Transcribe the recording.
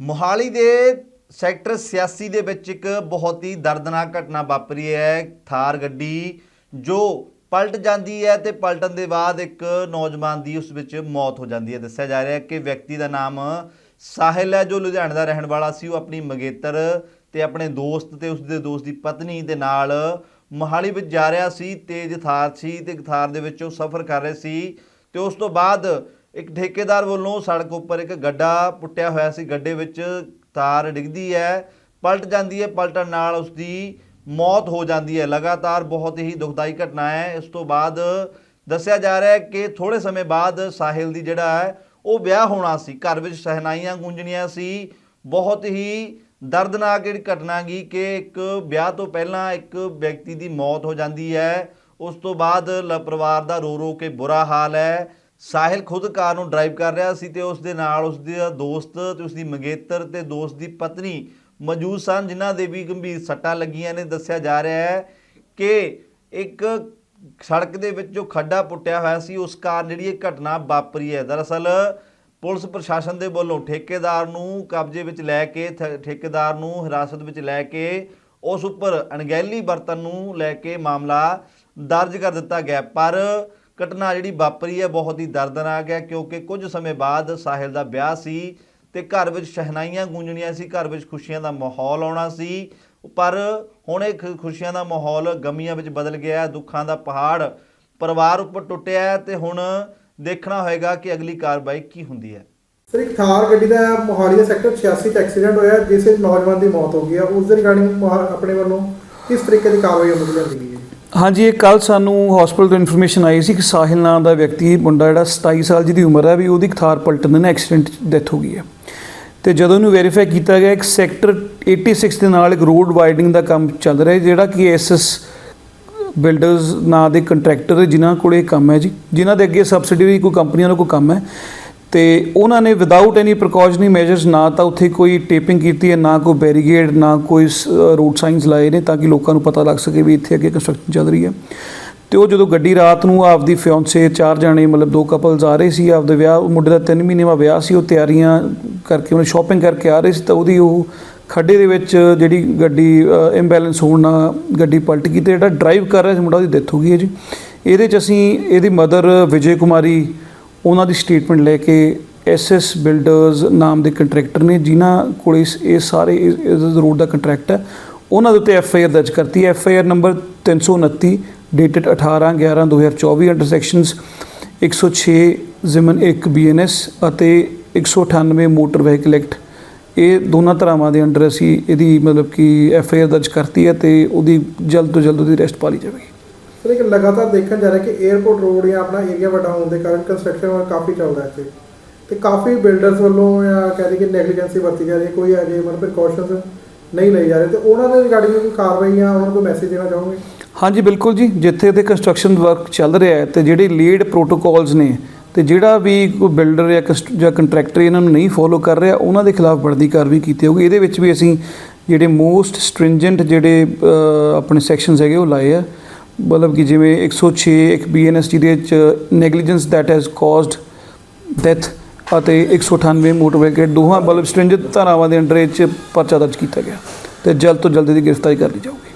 ਮੋਹਾਲੀ ਦੇ ਸੈਕਟਰ 86 ਦੇ ਵਿੱਚ ਇੱਕ ਬਹੁਤ ਹੀ ਦਰਦਨਾਕ ਘਟਨਾ ਵਾਪਰੀ ਹੈ। ਥਾਰ ਗੱਡੀ ਜੋ ਪਲਟ ਜਾਂਦੀ ਹੈ ਤੇ ਪਲਟਣ ਦੇ ਬਾਅਦ ਇੱਕ ਨੌਜਵਾਨ ਦੀ ਉਸ ਵਿੱਚ ਮੌਤ ਹੋ ਜਾਂਦੀ ਹੈ। ਦੱਸਿਆ ਜਾ ਰਿਹਾ ਹੈ ਕਿ ਵਿਅਕਤੀ ਦਾ ਨਾਮ ਸਾਹਿਲ ਹੈ, ਜੋ ਲੁਧਿਆਣੇ ਦਾ ਰਹਿਣ ਵਾਲਾ ਸੀ। ਉਹ ਆਪਣੀ ਮੰਗੇਤਰ ਤੇ ਆਪਣੇ ਦੋਸਤ ਤੇ ਉਸ ਦੇ ਦੋਸਤ ਦੀ ਪਤਨੀ ਦੇ ਨਾਲ ਮੋਹਾਲੀ ਵਿੱਚ ਜਾ ਰਿਹਾ ਸੀ। ਤੇਜ਼ ਥਾਰ ਸੀ ਤੇ ਥਾਰ ਦੇ ਵਿੱਚ ਉਹ ਸਫ਼ਰ ਕਰ ਰਹੇ ਸੀ ਤੇ ਉਸ ਤੋਂ ਬਾਅਦ ਇੱਕ ਠੇਕੇਦਾਰ ਵੱਲੋਂ ਸੜਕ ਉੱਪਰ ਇੱਕ ਗੱਡਾ ਪੁੱਟਿਆ ਹੋਇਆ ਸੀ। ਗੱਡੇ ਵਿੱਚ ਤਾਰ ਡਿੱਗਦੀ ਹੈ, ਪਲਟ ਜਾਂਦੀ ਹੈ, ਪਲਟਣ ਨਾਲ ਉਸ ਦੀ ਮੌਤ ਹੋ ਜਾਂਦੀ ਹੈ। ਲਗਾਤਾਰ ਬਹੁਤ ਹੀ ਦੁਖਦਾਈ ਘਟਨਾ ਹੈ। ਇਸ ਤੋਂ ਬਾਅਦ ਦੱਸਿਆ ਜਾ ਰਿਹਾ ਹੈ ਕਿ ਥੋੜੇ ਸਮੇਂ ਬਾਅਦ ਸਾਹਿਲ ਦੀ ਜਿਹੜਾ ਹੈ, ਉਹ ਵਿਆਹ ਹੋਣਾ ਸੀ। ਘਰ ਵਿੱਚ ਸਹਿਨਾਈਆਂ ਗੂੰਜਣੀਆਂ ਸੀ। ਬਹੁਤ ਹੀ ਦਰਦਨਾਕ ਜਿਹੜੀ ਘਟਨਾ ਗਈ ਕਿ ਇੱਕ ਵਿਆਹ ਤੋਂ ਪਹਿਲਾਂ ਇੱਕ ਵਿਅਕਤੀ ਦੀ ਮੌਤ ਹੋ ਜਾਂਦੀ ਹੈ। ਉਸ ਤੋਂ ਬਾਅਦ ਲ, ਪਰਿਵਾਰ ਦਾ ਰੋ ਰੋ ਕੇ ਬੁਰਾ ਹਾਲ ਹੈ। ਸਾਹਿਲ ਖੁਦ ਕਾਰ ਨੂੰ ਡਰਾਈਵ ਕਰ ਰਿਹਾ ਸੀ ਤੇ ਉਸ ਦੇ ਨਾਲ ਉਸ ਦਾ ਦੋਸਤ ਤੇ ਉਸ ਦੀ ਮੰਗੇਤਰ ਤੇ ਦੋਸਤ ਦੀ ਪਤਨੀ ਮੌਜੂਦ ਸਨ, ਜਿਨ੍ਹਾਂ ਦੇ ਵੀ ਗੰਭੀਰ ਸੱਟਾਂ ਲੱਗੀਆਂ ਨੇ। ਦੱਸਿਆ ਜਾ ਰਿਹਾ ਹੈ ਕਿ ਇੱਕ ਸੜਕ ਦੇ ਵਿੱਚ ਜੋ ਖੱਡਾ ਪੁੱਟਿਆ ਹੋਇਆ ਸੀ। ਉਸ ਕਾਰਨ ਜਿਹੜੀ ਇਹ ਘਟਨਾ ਵਾਪਰੀ ਹੈ। ਦਰਅਸਲ ਪੁਲਿਸ ਪ੍ਰਸ਼ਾਸਨ ਦੇ ਵੱਲੋਂ ਠੇਕੇਦਾਰ ਨੂੰ ਕਬਜ਼ੇ ਵਿੱਚ ਲੈ ਕੇ ਠ- ਠੇਕੇਦਾਰ ਨੂੰ ਹਿਰਾਸਤ ਵਿੱਚ ਲੈ ਕੇ, ਉਸ ਉੱਪਰ ਅਣਗਹਿਲੀ ਵਰਤਨ ਨੂੰ ਲੈ ਕੇ ਮਾਮਲਾ ਦਰਜ ਕਰ ਦਿੱਤਾ ਗਿਆ। ਪਰ ਘਟਨਾ ਜਿਹੜੀ ਵਾਪਰੀ ਹੈ, ਬਹੁਤ ਹੀ ਦਰਦਨਾਕ ਹੈ, ਕਿਉਂਕਿ ਕੁਝ ਸਮੇਂ ਬਾਅਦ ਸਾਹਿਲ ਦਾ ਵਿਆਹ ਸੀ ਤੇ ਘਰ ਵਿੱਚ ਸ਼ਹਿਨਾਈਆਂ ਗੂੰਜਣੀਆਂ ਸੀ, ਘਰ ਵਿੱਚ ਖੁਸ਼ੀਆਂ ਦਾ ਮਾਹੌਲ ਆਉਣਾ ਸੀ। ਪਰ ਹੁਣ ਇਹ ਖੁਸ਼ੀਆਂ ਦਾ ਮਾਹੌਲ ਗਮੀਆਂ ਵਿੱਚ ਬਦਲ ਗਿਆ ਦੁੱਖਾਂ ਦਾ ਪਹਾੜ ਪਰਿਵਾਰ ਉੱਪਰ ਟੁੱਟਿਆ ਹੈ ਤੇ ਹੁਣ ਦੇਖਣਾ ਹੋਏਗਾ ਕਿ ਅਗਲੀ ਕਾਰਵਾਈ ਕੀ ਹੁੰਦੀ ਹੈ। ਸਰ, ਇੱਕ ਥਾਰ ਗੱਡੀ ਦਾ ਮੋਹਾਲੀ ਦੇ ਸੈਕਟਰ 86 'ਚ ਐਕਸੀਡੈਂਟ ਹੋਇਆ, ਜਿਸ ਵਿੱਚ ਨੌਜਵਾਨ ਦੀ ਮੌਤ ਹੋ ਗਈ ਹੈ। ਉਸ ਦੇ ਰਿਗਾਰਡਿੰਗ ਆਪਣੇ ਵੱਲੋਂ ਕਿਸ ਤਰੀਕੇ ਦੀ ਕਾਰਵਾਈ ਅਮਲ ਲਿਆਂਦੀ ਗਈ ਹੈ? ਹਾਂਜੀ, ਇਹ ਕੱਲ ਸਾਨੂੰ ਹਸਪੀਟਲ ਤੋਂ ਇਨਫੋਰਮੇਸ਼ਨ ਆਈ ਸੀ ਕਿ ਸਾਹਿਲ ਨਾਮ ਦਾ ਵਿਅਕਤੀ, ਮੁੰਡਾ ਜਿਹੜਾ 27 ਸਾਲ ਜਿਹਦੀ ਉਮਰ ਹੈ ਵੀ ਉਹਦੀ ਥਾਰ ਪਲਟਣ ਦੇ ਨਾਲ ਐਕਸੀਡੈਂਟ ਡੈਥ ਹੋ ਗਈ ਹੈ। ਤੇ ਜਦੋਂ ਇਹਨੂੰ ਵੈਰੀਫਾਈ ਕੀਤਾ ਗਿਆ, ਇੱਕ ਸੈਕਟਰ 86 ਦੇ ਨਾਲ ਇੱਕ ਰੋਡ ਵਾਈਡਿੰਗ ਦਾ ਕੰਮ ਚੱਲ ਰਿਹਾ ਜਿਹੜਾ ਕਿ ਐਸਐਸ ਬਿਲਡਰਸ ਨਾਂ ਦੇ ਕੰਟਰੈਕਟਰ ਜਿਨ੍ਹਾਂ ਕੋਲ ਇਹ ਕੰਮ ਹੈ ਜੀ, ਜਿਨ੍ਹਾਂ ਦੇ ਅੱਗੇ ਸਬਸਿਡੀ ਕੋਈ ਕੰਪਨੀਆਂ ਦਾ ਕੋਈ ਕੰਮ ਹੈ ਤੇ ਉਹਨਾਂ ਨੇ ਵਿਦਆਊਟ ਐਨੀ ਪ੍ਰੀਕਾਸ਼ਨਰੀ ਮੈਜਰਸ ਨਾ ਤਾਂ ਉੱਥੇ ਕੋਈ ਟੇਪਿੰਗ ਕੀਤੀ ਹੈ, ਨਾ ਕੋਈ ਬੈਰੀਗੇਡ ਨਾ ਕੋਈ ਰੋਡ ਸਾਈਨਸ ਲਾਏ ਨੇ ਤਾਂ ਕਿ ਲੋਕਾਂ ਨੂੰ ਪਤਾ ਲੱਗ ਸਕੇ ਵੀ ਇੱਥੇ ਅੱਗੇ ਕੰਸਟਰਕਸ਼ਨ ਚੱਲ ਰਹੀ ਹੈ। ਤੇ ਉਹ ਜਦੋਂ ਗੱਡੀ ਰਾਤ ਨੂੰ ਆਪਦੀ ਫਿਓਂਸੇ ਚਾਰ ਜਾਣੇ, ਮਤਲਬ ਦੋ ਕਪਲਸ ਆ ਰਹੇ ਸੀ, ਆਪਦੇ ਵਿਆਹ ਮੁੰਡੇ ਦਾ 3 ਮਹੀਨੇ ਦਾ ਵਿਆਹ ਸੀ, ਉਹ ਤਿਆਰੀਆਂ ਕਰਕੇ, ਉਹਨੇ ਸ਼ਾਪਿੰਗ ਕਰਕੇ ਆ ਰਹੇ ਸੀ, ਤਾਂ ਉਹਦੀ ਉਹ ਖੱਡੇ ਦੇ ਵਿੱਚ ਜਿਹੜੀ ਗੱਡੀ ਇੰਬੈਲੈਂਸ ਹੋਣ ਨਾਲ ਗੱਡੀ ਪਲਟ ਗਈ ਤੇ ਜਿਹੜਾ ਡਰਾਈਵ ਕਰ ਰਿਹਾ ਸੀ ਮੁੰਡਾ, ਉਹਦੀ ਡੈਥ ਹੋ ਗਈ ਹੈ ਜੀ। ਇਹਦੇ 'ਚ ਅਸੀਂ, ਇਹਦੀ ਮਦਰ ਵਿਜੇ ਕੁਮਾਰੀ ਉਹਨਾਂ ਦੀ ਸਟੇਟਮੈਂਟ ਲੈ ਕੇ ਐਸਐਸ ਬਿਲਡਰਸ ਨਾਮ ਦੇ ਕੰਟਰੈਕਟਰ ਨੇ, ਜਿਨ੍ਹਾਂ ਕੋਲ ਇਸ, ਇਹ ਸਾਰੇ ਇਸ ਰੋਡ ਦਾ ਕੰਟਰੈਕਟ ਹੈ, ਉਹਨਾਂ ਦੇ ਉੱਤੇ ਐਫ ਆਈ ਆਰ ਦਰਜ ਕਰਤੀ ਹੈ। F I R number 329 dated 18 11 2024 under sections 106 ਜ਼ਿਮਨ 1 ਬੀਐਨਐਸ ਅਤੇ 198 ਮੋਟਰ ਵਹੀਕਲ ਐਕਟ ਇਹ ਦੋਨਾਂ ਧਰਾਵਾਂ ਦੇ ਅੰਡਰ ਅਸੀਂ ਇਹਦੀ ਮਤਲਬ ਕਿ ਐਫ ਆਈ ਆਰ ਦਰਜ ਕਰਤੀ ਹੈ ਤੇ ਉਹਦੀ ਜਲਦ ਤੋਂ ਜਲਦ ਉਹਦੀ ਅਰੈਸਟ ਪਾ ਲਈ ਜਾਵੇਗੀ। ਸਰ ਇੱਕ ਲਗਾਤਾਰ ਦੇਖਣ ਜਾ ਰਿਹਾ ਕਿ 에어ਪੋਰਟ ਰੋਡ ਜਾਂ ਆਪਣਾ ਏਰੀਆ ਵੱਡਾ ਹੋਣ ਦੇ ਕਾਰਨ ਕੰਸਟਰਕਸ਼ਨ ਵਰਕ ਕਾਫੀ ਚੱਲਦਾ ਇੱਥੇ। ਤੇ ਕਾਫੀ ਬਿਲਡਰਸ ਵੱਲੋਂ ਜਾਂ ਕਹਿ ਕਿ ਨੈਗਲੀਜੈਂਸੀ ਵਰਤੀ ਜਾ ਰਹੀ ਹੈ, ਕੋਈ ਅਜੇ ਮਤਲਬ ਪ੍ਰੀਕਾਸ਼ਨਸ ਨਹੀਂ ਲਈ ਜਾ ਰਹੇ। ਤੇ ਉਹਨਾਂ ਦੇ ਰਿਗਾਰਡਿੰਗ ਕੋਈ ਕਾਰਵਾਈ ਜਾਂ ਉਹਨਾਂ ਨੂੰ ਮੈਸੇਜ ਦੇਣਾ ਚਾਹੋਗੇ? ਹਾਂਜੀ, ਬਿਲਕੁਲ ਜੀ। ਜਿੱਥੇ ਤੇ ਕੰਸਟਰਕਸ਼ਨ ਵਰਕ ਚੱਲ ਰਿਹਾ ਹੈ ਤੇ ਜਿਹੜੇ ਲੀਡ ਪ੍ਰੋਟੋਕਾਲਸ ਨੇ ਤੇ ਜਿਹੜਾ ਵੀ ਕੋਈ ਬਿਲਡਰ ਜਾਂ ਕਸਟ- ਜਾਂ ਕੰਟਰੈਕਟਰ ਇਹਨਾਂ ਨੂੰ ਨਹੀਂ ਫੋਲੋ ਕਰ ਰਿਹਾ, ਉਹਨਾਂ ਦੇ ਖਿਲਾਫ ਬਣਦੀ ਕਾਰਵਾਈ ਕੀਤੀ ਹੋਊਗੀ। ਇਹਦੇ ਵਿੱਚ ਵੀ ਅਸੀਂ ਜਿਹੜੇ ਮੋਸਟ ਸਟ੍ਰਿੰਜੈਂਟ ਜਿਹੜੇ ਆਪਣੇ ਸੈਕਸ਼ਨਸ ਹੈਗੇ ਉਹ ਲਾਏ ਆ। ਮਤਲਬ ਕਿ ਜਿਵੇਂ 106 ਇੱਕ ਬੀਐਨਐਸ ਜਿਹਦੇ ਵਿੱਚ negligence that has caused death ਅਤੇ 198 ਮੋਟਰ ਵਹੀਕਲ ਦੋਹਾਂ ਮਤਲਬ ਸਟ੍ਰਿੰਜੈਂਟ ਧਾਰਾਵਾਂ ਦੇ ਅੰਡਰ ਇਹ 'ਚ ਪਰਚਾ ਦਰਜ ਕੀਤਾ ਗਿਆ। ਤੇ ਜਲਦ ਤੋਂ ਜਲਦ ਦੀ ਗ੍ਰਿਫਤਾਰੀ ਕਰ ਲਈ ਜਾਊਗੀ।